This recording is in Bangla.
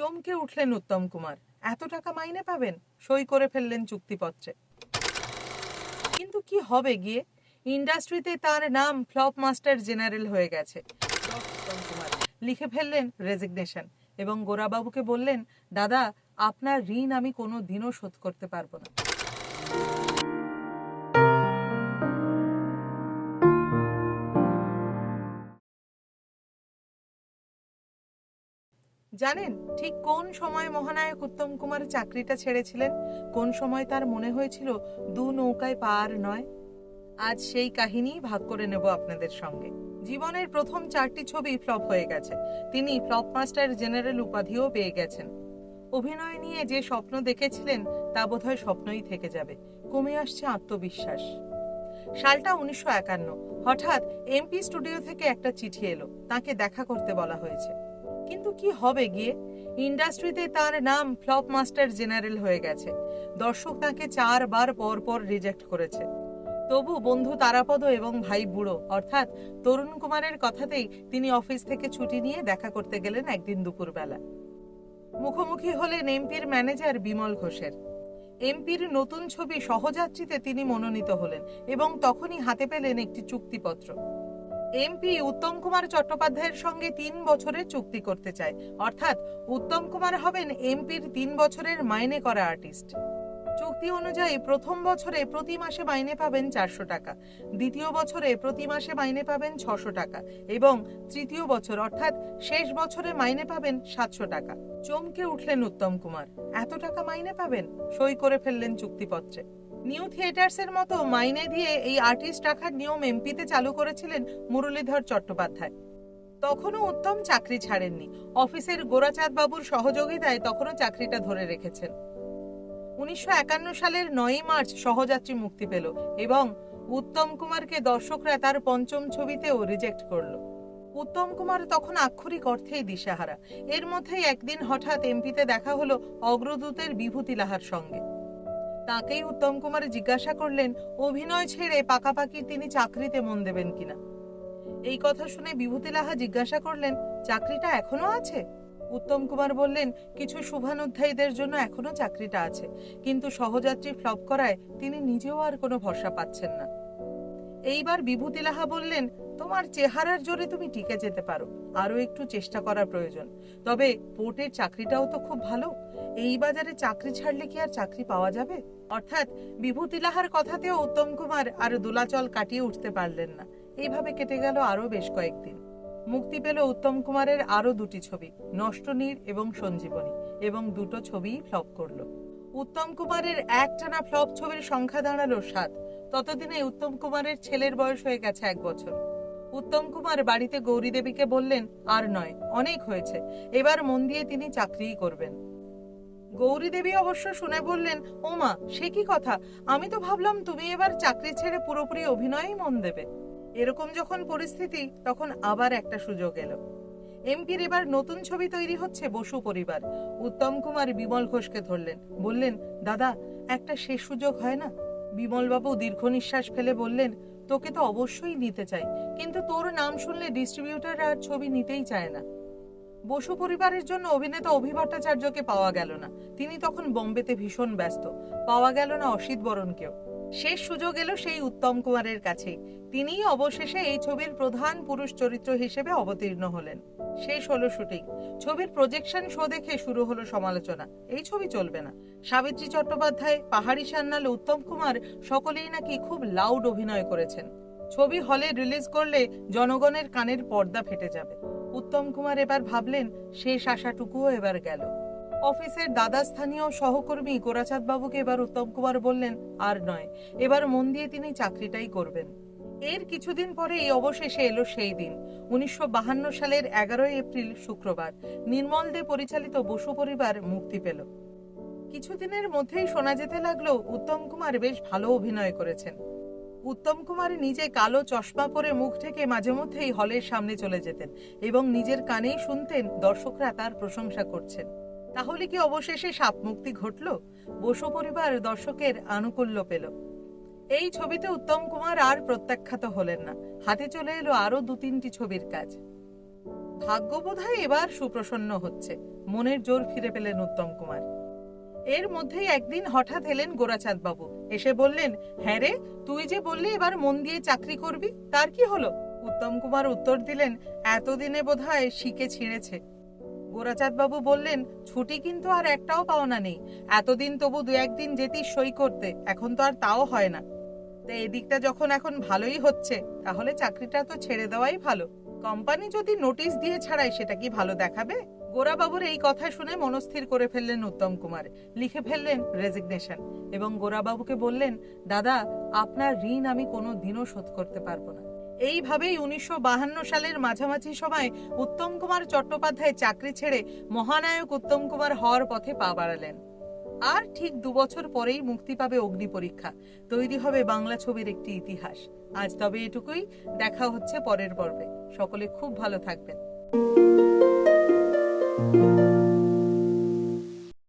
চমকে উঠলেন উত্তম কুমার। এত টাকা মাইনে পাবেন? সই করে ফেললেন চুক্তিপত্রে। কিন্তু কি হবে গিয়ে? ইন্ডাস্ট্রিতে তার নাম ফ্লপ মাস্টার জেনারেল হয়ে গেছে। লিখে ফেললেন রেজিগনেশন এবং গোরাবাবুকে বললেন, দাদা, আপনার ঋণ আমি কোনো দিনও শোধ করতে পারব না। জানেন ঠিক কোন সময় মহানায়ক উত্তম কুমার চাকরিটা ছেড়েছিলেন? কোন সময় তার মনে হয়েছিল দু নৌকায় পার নয়? আজ সেই কাহিনী ভাগ করে নেব আপনাদের সঙ্গে। জীবনের প্রথম চারটি ছবি ফ্লপ হয়ে গেছে। তিনি ফ্লপ মাস্টার জেনারেল উপাধিও পেয়ে গেছেন। অভিনয় নিয়ে যে স্বপ্ন দেখেছিলেন, তা বোধহয় স্বপ্নই থেকে যাবে। কমে আসছে আত্মবিশ্বাস। সালটা উনিশশো একান্ন। হঠাৎ এমপি স্টুডিও থেকে একটা চিঠি এলো। তাকে দেখা করতে বলা হয়েছে। কিন্তু কি হবে গিয়ে? ইন্ডাস্ট্রিতে তার নাম ফ্লপ মাস্টার জেনারেল হয়ে গেছে। দর্শক তাকে চারবার পর পর রিজেক্ট করেছে। তবু বন্ধু তারাপদ এবং ভাই বুড়ো, অর্থাৎ তরুণ কুমারের কথাতেই তিনি অফিস থেকে ছুটি নিয়ে দেখা করতে গেলেন একদিন দুপুরবেলা। মুখোমুখি হলেন এমপির ম্যানেজার বিমল ঘোষের। এমপির নতুন ছবি সহযাত্রীতে তিনি মনোনীত হলেন এবং তখনই হাতে পেলেন একটি চুক্তিপত্র। এমপি উত্তম কুমার চট্টোপাধ্যায়ের সঙ্গে তিন বছরের চুক্তি করতে চায়। অর্থাৎ উত্তম কুমার হবেন এমপির তিন বছরের মাইনে করা আর্টিস্ট। চুক্তি অনুযায়ী প্রথম বছরে প্রতি মাসে মাইনে পাবেন চারশো টাকা, দ্বিতীয় বছরে প্রতি মাসে মাইনে পাবেন ছশো টাকা এবং তৃতীয় বছর অর্থাৎ শেষ বছরে মাইনে পাবেন সাতশো টাকা। চমকে উঠলেন উত্তম কুমার। এত টাকা মাইনে পাবেন? সই করে ফেললেন চুক্তিপত্রে। নিউ থিয়েটার্সের মতো মাইনে দিয়ে এই আর্টিস্ট রাখার নিয়ম এমপিতে চালু করেছিলেন মুরলীধর চট্টোপাধ্যায়। তখনও উত্তম চাকরি ছাড়েননি। অফিসের গোরাচাঁদ বাবুর সহযোগিতায় তখনও চাকরিটা ধরে রেখেছেন। উনিশশো একান্ন সালের নয়ই মার্চ সহযাত্রী মুক্তি পেল এবং উত্তম কুমারকে দর্শকরা তার পঞ্চম ছবিতেও রিজেক্ট করল। উত্তম কুমার তখন আক্ষরিক অর্থেই দিশাহারা। এর মধ্যেই একদিন হঠাৎ এমপিতে দেখা হলো অগ্রদূতের বিভূতি লাহার সঙ্গে। তাকেই উত্তম কুমার জিজ্ঞাসা করলেন, অভিনয় ছেড়ে পাকাপাকি তিনি চাকরিতে মন দেবেন কিনা? এই কথা শুনে বিভূতি লাহা জিজ্ঞাসা করলেন, চাকরিটা এখনও আছে? উত্তম কুমার বললেন, কিছু শুভানুধ্যায়ীদের জন্য এখনও চাকরিটা আছে, কিন্তু সহযাত্রী ফ্লপ করায় তিনি নিজেও আর কোনো ভরসা পাচ্ছেন না। এইবার বিভূতি লাহা বললেন, তোমার চেহারার জোরে তুমি টিকে যেতে পারো। আরও একটু চেষ্টা করা প্রয়োজন। তবে পোর্টের চাকরিটাও তো খুব ভালো। এই বাজারে চাকরি ছাড়লে কি আর চাকরি পাওয়া যাবে? অর্থাৎ বিভূতি লাহার কথাতেও উত্তম কুমার আর দোলাচল কাটিয়ে উঠতে পারলেন না। এইভাবে কেটে গেল আরও বেশ কয়েকদিন। মুক্তি পেল উত্তম কুমারের আরও দুটি ছবি নষ্টনীর এবং সঞ্জীবনী, এবং দুটো ছবিই ফ্লপ করল। উত্তম কুমারের একটানা ফ্লপ ছবির সংখ্যা দাঁড়াল সাত। ততদিনে উত্তম কুমারের ছেলের বয়স হয়ে গেছে এক বছর। উত্তম কুমার বাড়িতে গৌরী দেবীকে বললেন, আর নয়, অনেক হয়েছে। এবার মন দিয়ে তিনি চাকরিই করবেন। গৌরী দেবী অবশ্য শুনে বললেন ওমা সে কি কথা? আমি তো ভাবলাম তুমি এবার চাকরি ছেড়ে পুরোপুরি অভিনয়ই মন দেবে। এরকম যখন পরিস্থিতি, তখন আবার একটা সুযোগ এলো। এমপির এবার নতুন ছবি তৈরি হচ্ছে বসু পরিবার। উত্তম কুমার বিমল ঘোষকে ধরলেন। বললেন, দাদা, একটা শেষ সুযোগ হয় না? বিমলবাবু দীর্ঘ নিঃশ্বাস ফেলে বললেন, তোকে তো অবশ্যই নিতে চাই, কিন্তু তোর নাম শুনলে ডিস্ট্রিবিউটার আর ছবি নিতেই চায় না। বসু পরিবারের জন্য অভিনেতা অভি ভট্টাচার্যকে পাওয়া গেল না। তিনি তখন বোম্বেতে ভীষণ ব্যস্ত। পাওয়া গেল না অসিত বরণকেও। শেষ সুযোগ এলো সেই উত্তম কুমারের কাছেই তিনিই অবশেষে এই ছবির প্রধান পুরুষ চরিত্র হিসেবে অবতীর্ণ হলেন। শেষ হলো শুটিং। ছবির প্রজেকশন শো দেখে শুরু হলো সমালোচনা। এই ছবি চলবে না। সাবিত্রী চট্টোপাধ্যায়, পাহাড়ি সান্যাল, উত্তম কুমার সকলেই নাকি খুব লাউড অভিনয় করেছেন। ছবি হলে রিলিজ করলে জনগণের কানের পর্দা ফেটে যাবে। উত্তম কুমার এবার ভাবলেন, শেষ আশাটুকুও এবার গেল। অফিসের দাদা স্থানীয় সহকর্মী গোরাচাঁদ বাবুকে এবার উত্তম কুমার বললেন, আর নয়, এবার মন দিয়ে তিনি চাকরিটাই করবেন। এর কিছুদিন পরে এই অবশেষে এলো সেই দিন, উনিশশো সালের এগারোই এপ্রিল, শুক্রবার। নির্মল দে পরিচালিত বসু পরিবার মুক্তি পেল। কিছুদিনের মধ্যেই শোনা যেতে লাগল, উত্তম কুমার বেশ ভালো অভিনয় করেছেন। উত্তম কুমার নিজে কালো চশমা পরে মুখ থেকে মাঝে মধ্যেই হলের সামনে চলে যেতেন এবং নিজের কানেই শুনতেন দর্শকরা তার প্রশংসা করছেন। তাহলে কি অবশেষে সাপ মুক্তি ঘটল? বসু পরিবার দর্শকের আনুকূল্য পেল। এই ছবিতে উত্তম কুমার আর প্রত্যাখ্যাত হলেন না। হাতে চলে এলো আরও দু তিনটি ছবির কাজ। ভাগ্য বোধহয় এবার সুপ্রসন্ন হচ্ছে। মনের জোর ফিরে পেলেন উত্তম কুমার। এর মধ্যেই একদিন হঠাৎ এলেন গোরাচাঁদ বাবু। এসে বললেন হ্যাঁ রে, তুই যে বললি এবার মন দিয়ে চাকরি করবি, তার কি হলো? উত্তম কুমার উত্তর দিলেন, এতদিনে বোধহয় শিকে ছিঁড়েছে। গোরাচাঁদ বাবু বললেন, ছুটি কিন্তু আর একটাও পাওনা নেই। এতদিন তবু দু একদিন যেতি সই করতে, এখন তো আর তাও হয় না। তা এদিকটা যখন এখন ভালোই হচ্ছে, তাহলে চাকরিটা তো ছেড়ে দেওয়াই ভালো। কোম্পানি যদি নোটিশ দিয়ে ছাড়ায়, সেটা কি ভালো দেখাবে? গোরাবাবুর এই কথা শুনে মনস্থির করে ফেললেন উত্তম কুমার। লিখে ফেললেন রেজিগনেশন এবং গোরাবাবুকে বললেন, দাদা, আপনার ঋণ আমি কোনো দিনও শোধ করতে পারব না। এইভাবেই উনিশশো সালের মাঝামাঝি সময় উত্তম কুমার চট্টোপাধ্যায় চাকরি ছেড়ে মহানায়ক উত্তম কুমার হওয়ার পথে পা বাড়ালেন। আর ঠিক দুবছর পরেই মুক্তি পাবে অগ্নি পরীক্ষা। তৈরি হবে বাংলা ছবির একটি ইতিহাস। আজ তবে এটুকুই। দেখা হচ্ছে পরের পর্বে। সকলে খুব ভালো থাকবেন।